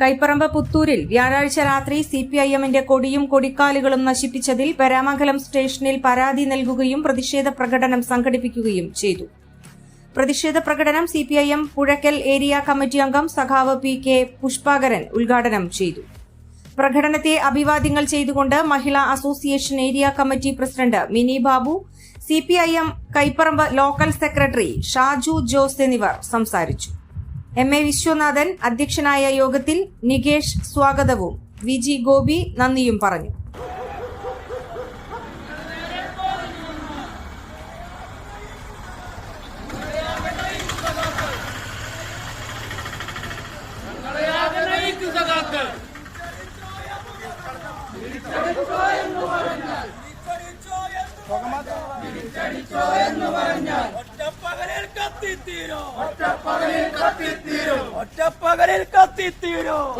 കൈപ്പറമ്പ് പുത്തൂരിൽ വ്യാഴാഴ്ച രാത്രി C P I എമ്മിന്റെ കൊടിയും കൊടിക്കാലുകളും നശിപ്പിച്ചതിൽ പരാമംഗലം സ്റ്റേഷനിൽ പരാതി നൽകുകയും പ്രതിഷേധ പ്രകടനം സംഘടിപ്പിക്കുകയും ചെയ്തു. പ്രതിഷേധ പ്രകടനം CPIM P I M Puzhakkal area committee അംഗം സഖാവ് പി കെ പുഷ്പാകരൻ ഉദ്ഘാടനം ചെയ്തു. പ്രകടനത്തെ അഭിവാദ്യങ്ങൾ ചെയ്തുകൊണ്ട് Mahila association area committee president Mini Babu CPIM Kaiparamba local secretary Shaju Jose എന്നിവർ സംസാരിച്ചു. എം എ വിശ്വനാഥൻ അധ്യക്ഷനായ യോഗത്തിൽ നികേഷ് സ്വാഗതവും. വി ജി ഗോപി നന്ദിയും പറഞ്ഞു. ഒറ്റപ്പകലിൽ കത്തിത്തീരോ. ഒറ്റപ്പകലിൽ കത്തിത്തീരോ. ഒറ്റപ്പകലിൽ കത്തിത്തീരോ.